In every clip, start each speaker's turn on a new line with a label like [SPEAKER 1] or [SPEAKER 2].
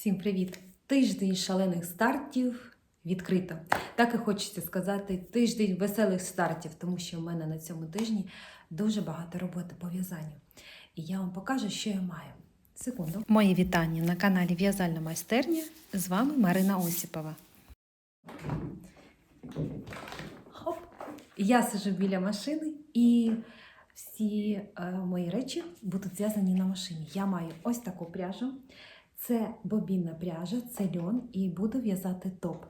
[SPEAKER 1] Всім привіт! Тиждень шалених стартів відкрито. Так і хочеться сказати, тиждень веселих стартів, тому що в мене на цьому тижні дуже багато роботи по в'язанню. І я вам покажу, що я маю. Секунду. Мої вітання на каналі В'язальна майстерня. З вами Марина Осіпова. Хоп! Я сижу біля машини і всі е, мої речі будуть зв'язані на машині. Я маю ось таку пряжу. Це бобінна пряжа, це льон, і буду в'язати топ.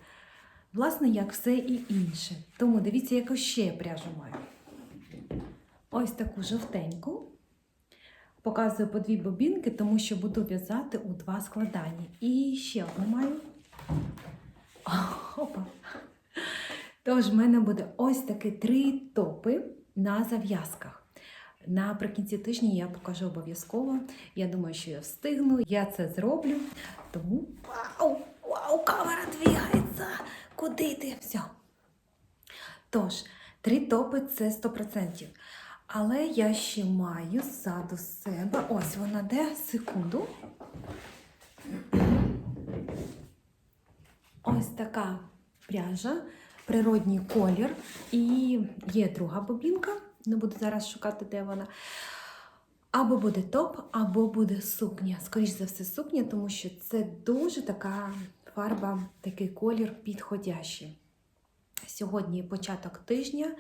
[SPEAKER 1] Власне, як все і інше. Тому дивіться, яку ще я пряжу маю. Ось таку жовтеньку. Показую по дві бобінки, тому що буду в'язати у два складання. І ще одну маю. Опа. Тож, в мене буде ось такі три топи на зав'язках. Наприкінці тижня я покажу обов'язково. Я думаю, що я встигну, я це зроблю. Тому вау! Вау, камера двигається! Куди ти? Все. Тож, три топи це 100%. Але я ще маю ззаду себе. Ось вона де. Секунду. Ось така пряжа, природній колір. І є друга бобінка. Не буду зараз шукати, де вона. Або буде топ, або буде сукня. Скоріше за все, сукня, тому що це дуже така фарба, такий колір підходящий. Сьогодні початок тижня,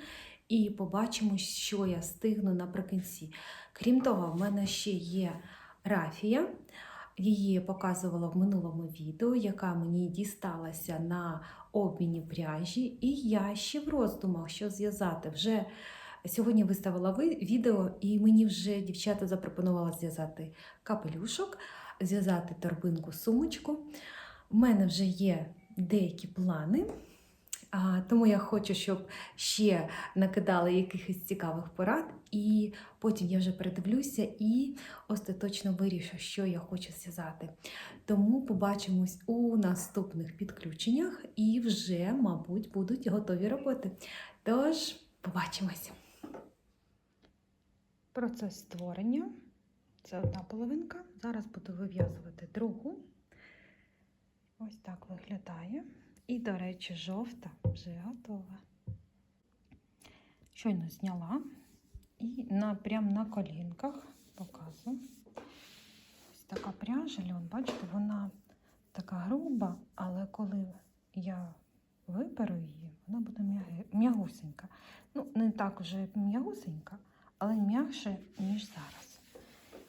[SPEAKER 1] і побачимо, що я встигну наприкінці. Крім того, в мене ще є рафія. Її показувала в минулому відео, яка мені дісталася на обміні пряжі, і я ще в роздумах, що зв'язати. Вже сьогодні виставила ви- відео, і мені вже дівчата запропонували зв'язати капелюшок, зв'язати торбинку, сумочку. У мене вже є деякі плани. Тому я хочу, щоб ще накидали якихось цікавих порад, і потім я вже передивлюся і остаточно вирішу, що я хочу зв'язати. Тому побачимось у наступних підключеннях і вже, мабуть, будуть готові роботи. Тож, побачимось. Процес створення. Це одна половинка. Зараз буду вив'язувати другу. Ось так виглядає. І, до речі, жовта вже готова. Щойно зняла і на, прям на колінках показую. Ось така пряжа, льон, бачите, вона така груба, але коли я виперу її, вона буде м'ягусенька. Ну, не так вже м'ягусенька, але м'якше, ніж зараз.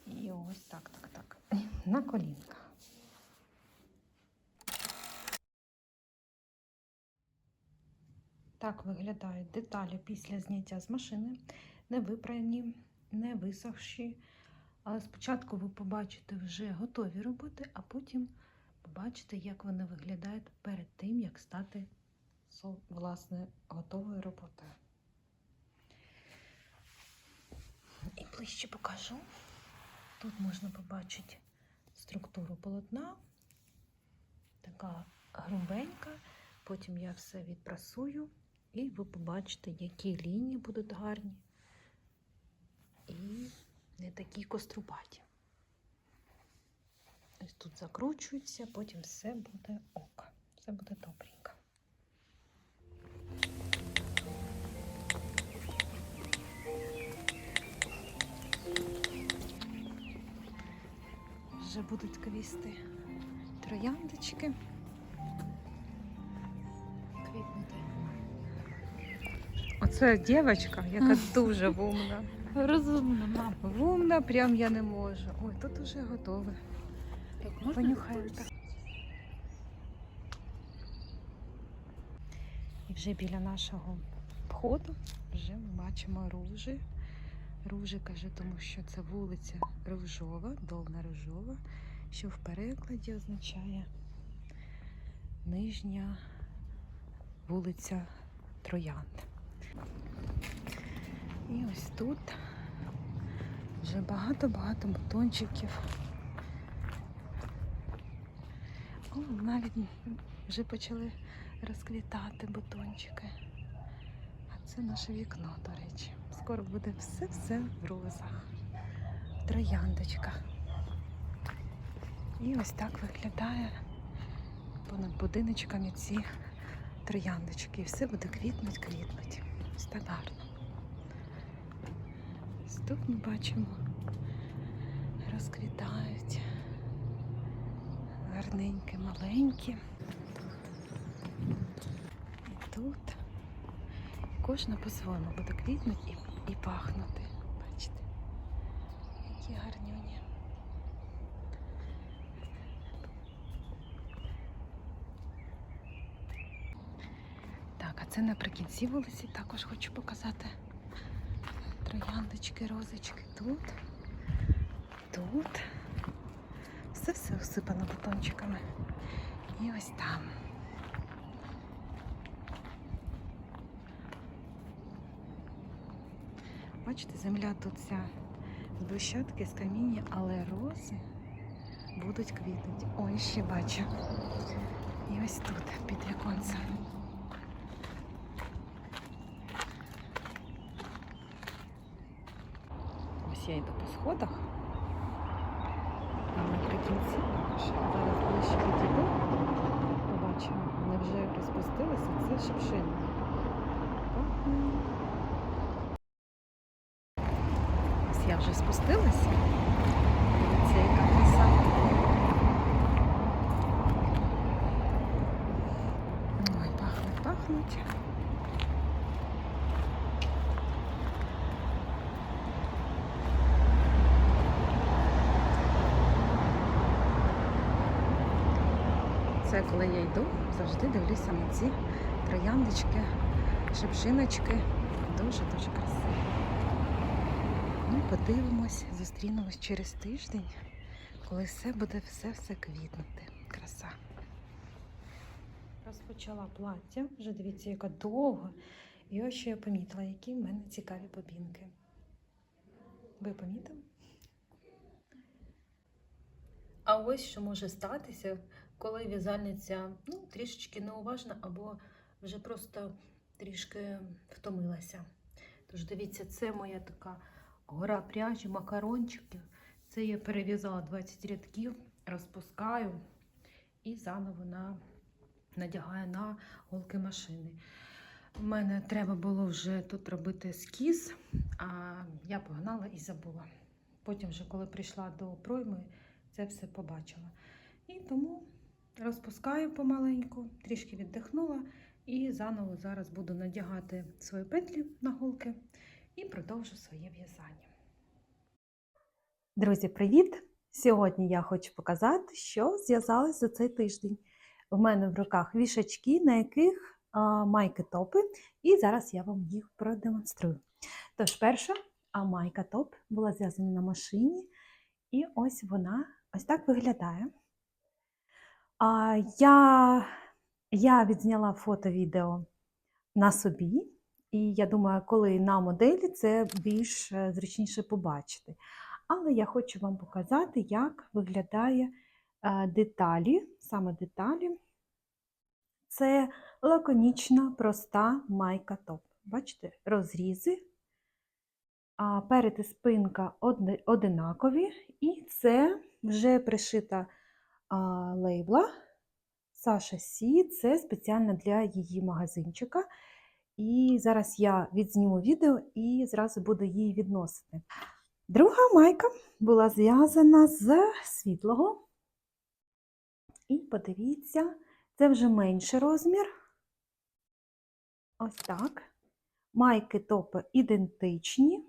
[SPEAKER 1] І ось так, так, так. На колінках. Так виглядають деталі після зняття з машини. Не випрані, не висохші. Але спочатку ви побачите вже готові роботи, а потім побачите, як вони виглядають перед тим, як стати власне готовою роботою. І ближче покажу. Тут можна побачити структуру полотна, така грубенька. Потім я все відпрасую, і ви побачите, які лінії будуть гарні і не такі кострубаті. Ось тут закручується, потім все буде ок. Все буде добренько. Вже будуть квісти трояндочки. Квітнути. Оце дівчинка, яка дуже вумна.
[SPEAKER 2] Розумно, мам.
[SPEAKER 1] Вумна, прям я не можу. Ой, тут уже готове.
[SPEAKER 2] Так.
[SPEAKER 1] І вже біля нашого входу вже ми бачимо ружі. Ружі каже, тому що це вулиця Ружова, Долна Ружова, що в перекладі означає нижня вулиця Троянд. І ось тут вже багато-багато бутончиків. О, навіть вже почали розквітати бутончики. А це наше вікно, до речі. Скоро буде все-все в розах. В трояндочках. І ось так виглядає понад будиночками ці трояндочки. І все буде квітнуть, квітнуть. Ось так гарно. Ось тут ми бачимо, розквітають. Гарненькі, маленькі. І тут кожна по-своєму буде квітнути і, пахнути. Бачите? Які гарнюні. Так, а це наприкінці вулиці також хочу показати. Трояндочки, розочки тут, тут. Все все осипано бутончиками. І ось там. Бачите, земля тут вся з брусчатки, з каміння, але рози будуть квітнути. Ой, ще бачу. І ось тут, під віконцем. Ось я йду по сходах. А наприкінці зараз ближче підійду. Побачимо, вони вже розпустилися. Це шипшина. Пахне. Ось я вже спустилася. Дивіться, яка краса. Ой, пахнуть, пахнуть. Це коли я йду, завжди дивлюся на ці трояндочки, шипшиночки. Дуже-дуже красиво. Подивимось, зустрінемось через тиждень, коли все буде все-все квітнути. Краса. Розпочала плаття, вже дивіться, яка довга. І ось що я помітила, які в мене цікаві бобінки. Ви помітили? А ось що може статися, коли в'язальниця ну, трішечки неуважна або вже просто трішки втомилася. Тож дивіться, це моя така гора пряжі, макарончиків. Це я перев'язала 20 рядків, розпускаю і заново на, надягаю на голки машини. У мене треба було вже тут робити ескіз, а я погнала і забула. Потім, вже, коли прийшла до пройми, це все побачила. І тому розпускаю помаленьку, трішки віддихнула і заново зараз буду надягати свої петлі на голки і продовжу своє в'язання. Друзі, привіт! Сьогодні я хочу показати, що зв'язалось за цей тиждень. У мене в руках вішачки, на яких майки топи, і зараз я вам їх продемонструю. Тож, перша а майка топ була зв'язана на машині, і ось вона ось так виглядає. А, я, я відзняла фото-відео на собі, і я думаю, коли на моделі це більш е, зручніше побачити. Але я хочу вам показати, як виглядає е, деталі, саме деталі. Це лаконічна, проста майка топ. Бачите, розрізи, перед і спинка одинакові, і це вже пришита лейбла Саша Сі, це спеціально для її магазинчика. І зараз я відзніму відео і зразу буду її відносити. Друга майка була зв'язана з світлого. І подивіться, це вже менший розмір. Ось так. Майки топи ідентичні.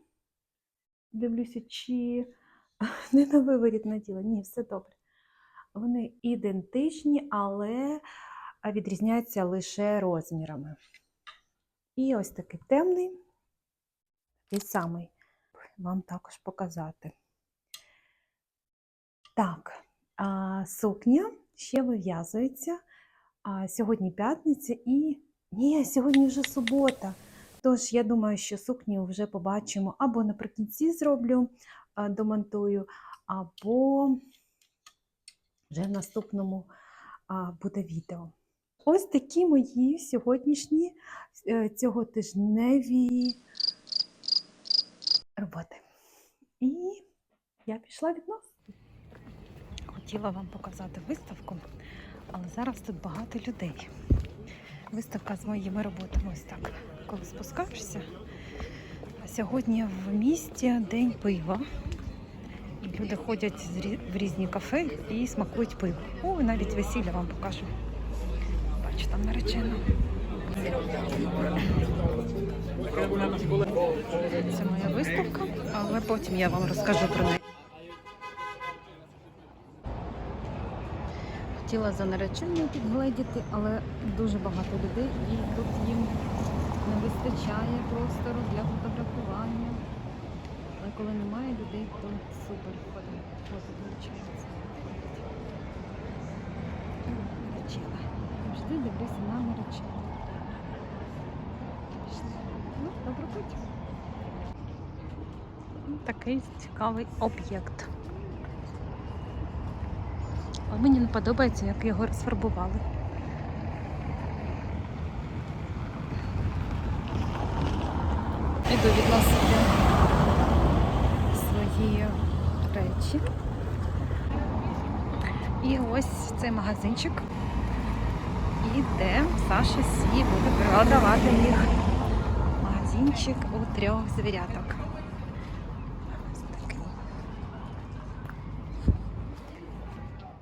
[SPEAKER 1] Дивлюся, чи не на виворіт наділа. Ні, все добре. Вони ідентичні, але відрізняються лише розмірами. І ось такий темний, такий самий вам також показати. Так, а, сукня ще вив'язується. А, сьогодні п'ятниця і. Ні, сьогодні вже субота. Тож, я думаю, що сукню вже побачимо або наприкінці зроблю, домонтую, або вже в наступному буде відео. Ось такі мої сьогоднішні е, цього тижневі роботи. І я пішла відносити.
[SPEAKER 2] Хотіла вам показати виставку, але зараз тут багато людей. Виставка з моїми роботами ось так. Коли спускаєшся. А сьогодні в місті день пива. Люди ходять в різні кафе і смакують пиво. О, навіть весілля вам покажу. Бачу, там наречена. Це моя виставка, але потім я вам розкажу про неї. Хотіла за нареченою підгледіти, але дуже багато людей і тут їм не вистачає простору для фотографування. Але коли немає людей, то супер фото виходить. Наречена. Завжди дивлюся на наречену. Ну, добре путь. Такий цікавий об'єкт. Але мені не подобається, як його розфарбували. Іду відносити свої речі. І ось цей магазинчик. І де Саша Сі буде продавати їх. Магазинчик у трьох звіряток.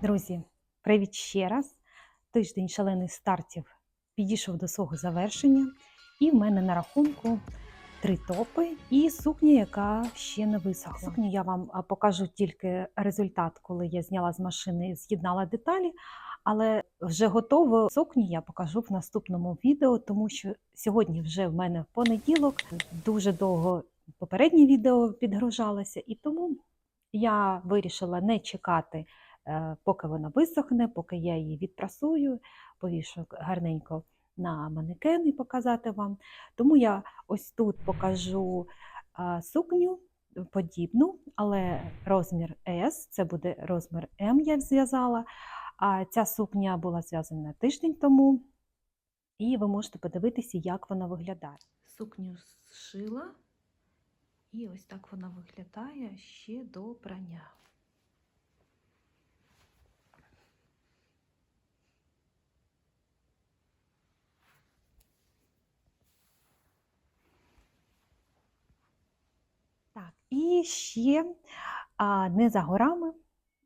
[SPEAKER 1] Друзі, привіт ще раз. Тиждень шалених стартів підійшов до свого завершення, і в мене на рахунку три топи і сукня, яка ще не висохла. Сукню я вам покажу тільки результат, коли я зняла з машини, з'єднала деталі. Але вже готову сукню я покажу в наступному відео, тому що сьогодні вже в мене понеділок. Дуже довго попереднє відео підгружалося, і тому я вирішила не чекати е, поки вона висохне, поки я її відпрасую, повішу гарненько на манекен і показати вам. Тому я ось тут покажу сукню подібну, але розмір S, це буде розмір М, я зв'язала. А ця сукня була зв'язана тиждень тому, і ви можете подивитися, як вона виглядає.
[SPEAKER 3] Сукню зшила, і ось так вона виглядає ще до прання.
[SPEAKER 1] Так, і ще а, не за горами,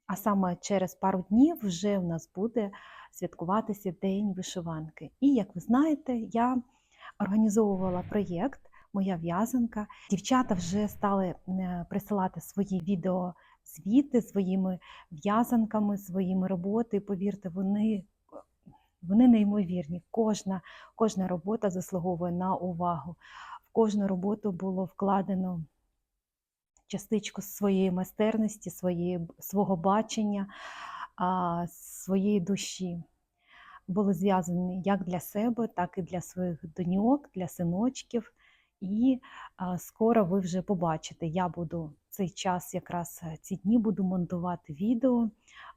[SPEAKER 1] а саме через пару днів вже в нас буде святкуватися День вишиванки. І як ви знаєте, я організовувала проєкт Моя в'язанка. Дівчата вже стали е, присилати свої відеозвіти своїми в'язанками, своїми роботи. Повірте, вони. Вони неймовірні. Кожна, кожна робота заслуговує на увагу. В кожну роботу було вкладено частичку своєї майстерності, своєї, свого бачення, а, своєї душі. Були зв'язані як для себе, так і для своїх доньок, для синочків. І а, скоро ви вже побачите, я буду цей час, якраз е, ці дні буду монтувати відео,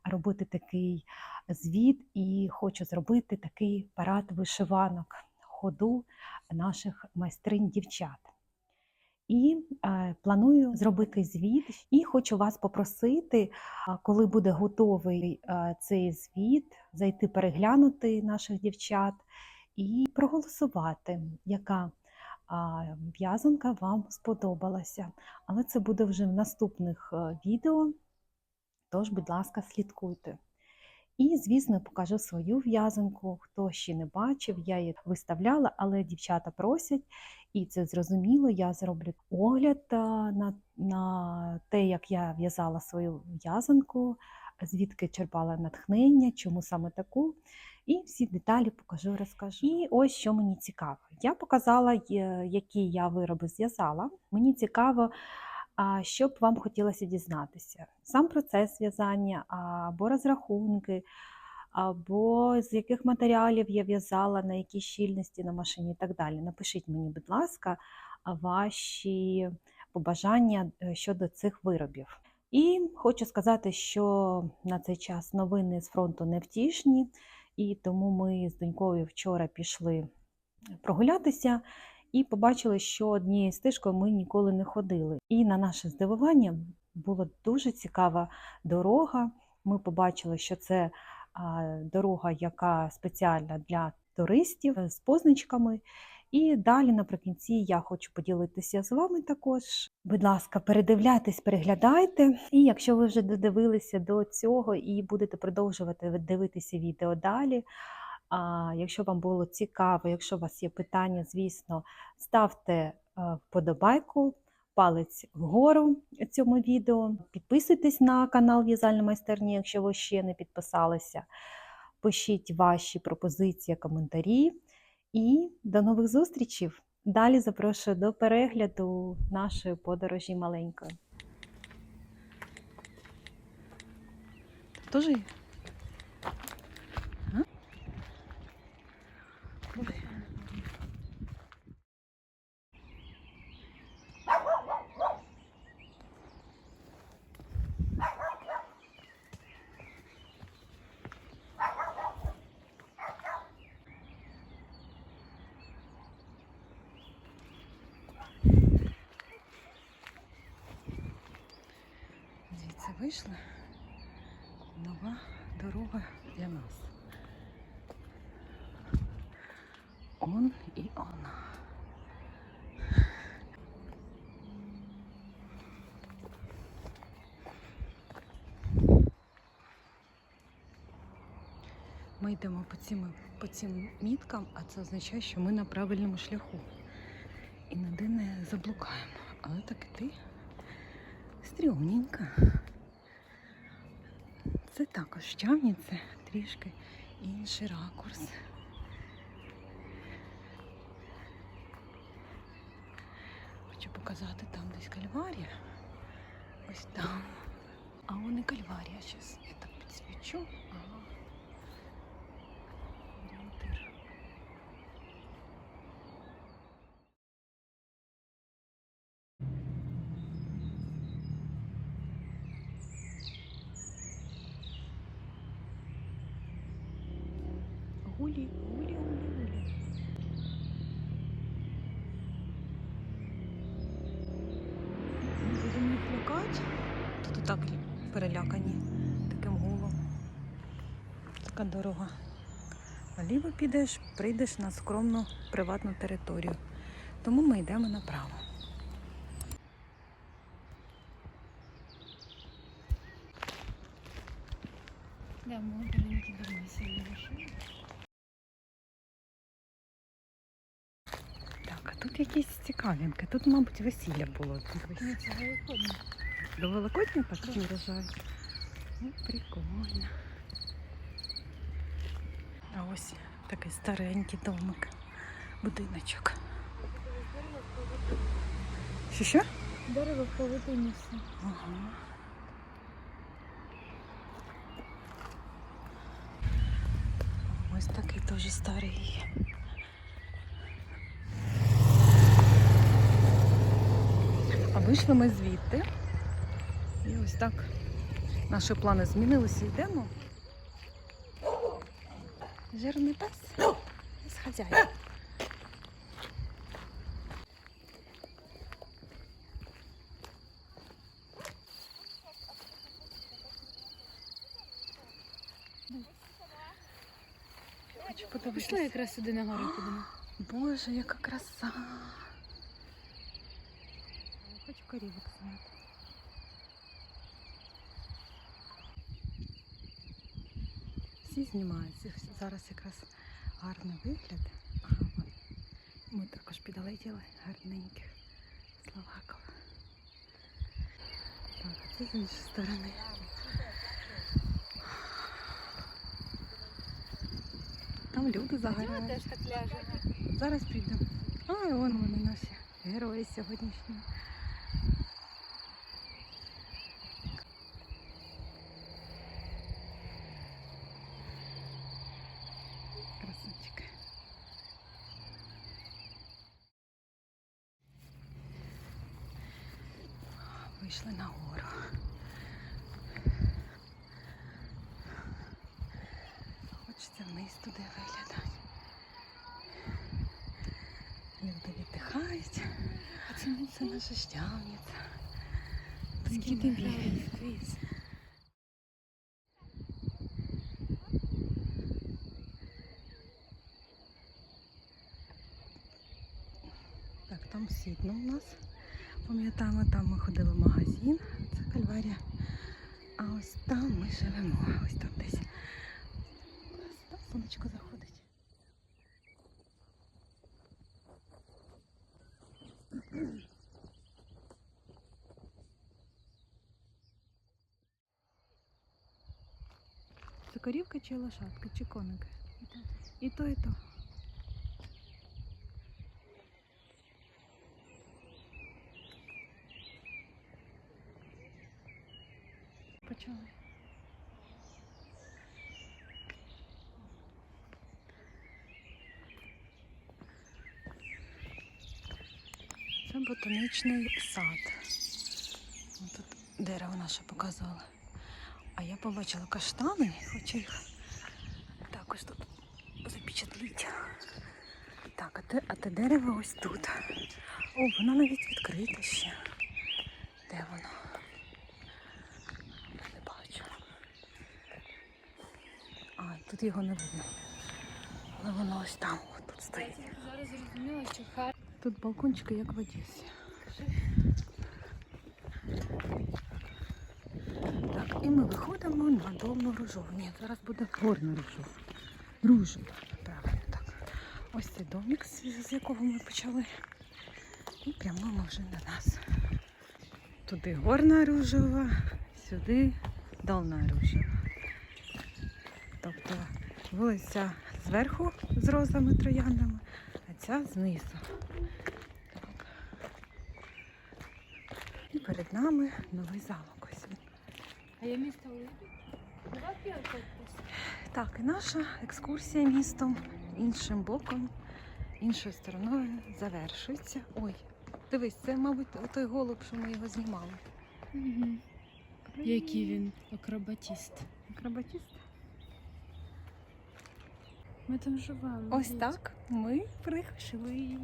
[SPEAKER 1] робити такий звіт і хочу зробити такий парад вишиванок ходу наших майстринь дівчат. І е, планую зробити звіт. І хочу вас попросити, коли буде готовий е, цей звіт, зайти переглянути наших дівчат і проголосувати, яка в'язанка вам сподобалася. Але це буде вже в наступних е, відео. Тож, будь ласка, слідкуйте. І, звісно, покажу свою в'язанку. Хто ще не бачив, я її виставляла, але дівчата просять, і це зрозуміло. Я зроблю огляд на, на те, як я в'язала свою в'язанку, звідки черпала натхнення, чому саме таку. І всі деталі покажу, розкажу. І ось що мені цікаво. Я показала, е, які я вироби зв'язала. Мені цікаво, що б вам хотілося дізнатися? Сам процес в'язання або розрахунки, або з яких матеріалів я в'язала, на якій щільності на машині і так далі. Напишіть мені, будь ласка, ваші побажання е, щодо цих виробів. І хочу сказати, що на цей час новини з фронту невтішні, і тому ми з донькою вчора пішли прогулятися і побачили, що однією стежкою ми ніколи не ходили. І на наше здивування була дуже цікава дорога.
[SPEAKER 4] ми побачили, що це дорога, яка спеціальна для туристів е, з позначками. І далі наприкінці я хочу поділитися з вами також. Будь ласка, передивляйтесь, переглядайте. І якщо ви вже додивилися до цього і будете продовжувати дивитися відео далі. А якщо вам було цікаво, якщо у вас є питання, звісно, ставте е, вподобайку, палець вгору цьому відео. Підписуйтесь на канал В'язальна майстерня, якщо ви ще не підписалися. Пишіть ваші пропозиції, коментарі. І до нових зустрічей! Далі запрошую до перегляду нашої подорожі маленької.
[SPEAKER 1] Тоже є? А? Ой. Вийшли нова дорога для нас. Он і вона. Ми йдемо по цим, по цим міткам, а це означає, що ми на правильному шляху. І ніде не заблукаємо. Але так іти стрьомненько. Це також Чавні, це трішки інший ракурс. Хочу показати там десь кальварія. Ось там. А вон і кальварія. Зараз я так підсвічу. Ага. Ліво підеш, прийдеш на скромну приватну територію. Тому ми йдемо направо.
[SPEAKER 2] Да, на машину.
[SPEAKER 1] Так, а тут якісь цікавинки. Тут, мабуть, весілля було.
[SPEAKER 2] Ні, це великодні.
[SPEAKER 1] До Великодня так виражають. Ну, прикольно. А ось такий старенький домик, будиночок. Що що?
[SPEAKER 2] Дерево в павутині все.
[SPEAKER 1] Ага. Ось такий теж старий. А вийшли ми звідти. І ось так наші плани змінилися. Йдемо. Жирний пес з хазяїном. Хочу подивитися.
[SPEAKER 2] Пішли якраз сюди на гору підемо.
[SPEAKER 1] Боже, яка краса. Хочу корівок зняти. Всі знімаються. Зараз якраз гарний вигляд. Ага, вон. ми також підлетіли гарненьких Словаков. Так, а це з іншої сторони. Там люди
[SPEAKER 2] ляжемо.
[SPEAKER 1] Зараз підемо. А, і вон вони наші герої сьогоднішні. вийшли на гору. Хочеться вниз туди виглядати. Люди віддихають,
[SPEAKER 2] а це
[SPEAKER 1] це наша щавниця.
[SPEAKER 2] Скільки квіз.
[SPEAKER 1] Так, там сідно у нас. Пам'ятаємо, там ми ходили в магазин, це кальварія. А ось там ми живемо. Ось там десь. Ось Там сонечко заходить. Це корівка чи лошадка, чи коник? І то, і то. Почали. Це ботанічний сад. Тут дерево наше показували. А я побачила каштани, хочу їх також тут запечатліть. Так, а те, а те дерево ось тут. О, воно навіть відкрите ще. Де воно? Не бачу. А, тут його не видно. Але воно ось там, тут стоїть. Тут балкончики, як в Одесі. Так, і ми виходимо на довну ружову. Ні, зараз буде горна ружова. Ружова, правильно так. Ось цей домик, з, якого ми почали. І прямуємо вже до нас. Туди горна ружова, сюди долна ружова. Тобто вулиця зверху з розами трояндами, а ця знизу. Так. І перед нами новий замок. Ось він.
[SPEAKER 2] А я місто уйду.
[SPEAKER 1] Так, і наша екскурсія містом іншим боком, іншою стороною завершується. Ой, дивись, це, мабуть, той голуб, що ми його знімали.
[SPEAKER 2] Угу. Який він акробатіст.
[SPEAKER 1] Акробатіст.
[SPEAKER 2] Ми там живемо.
[SPEAKER 1] Ось так ми прийшли.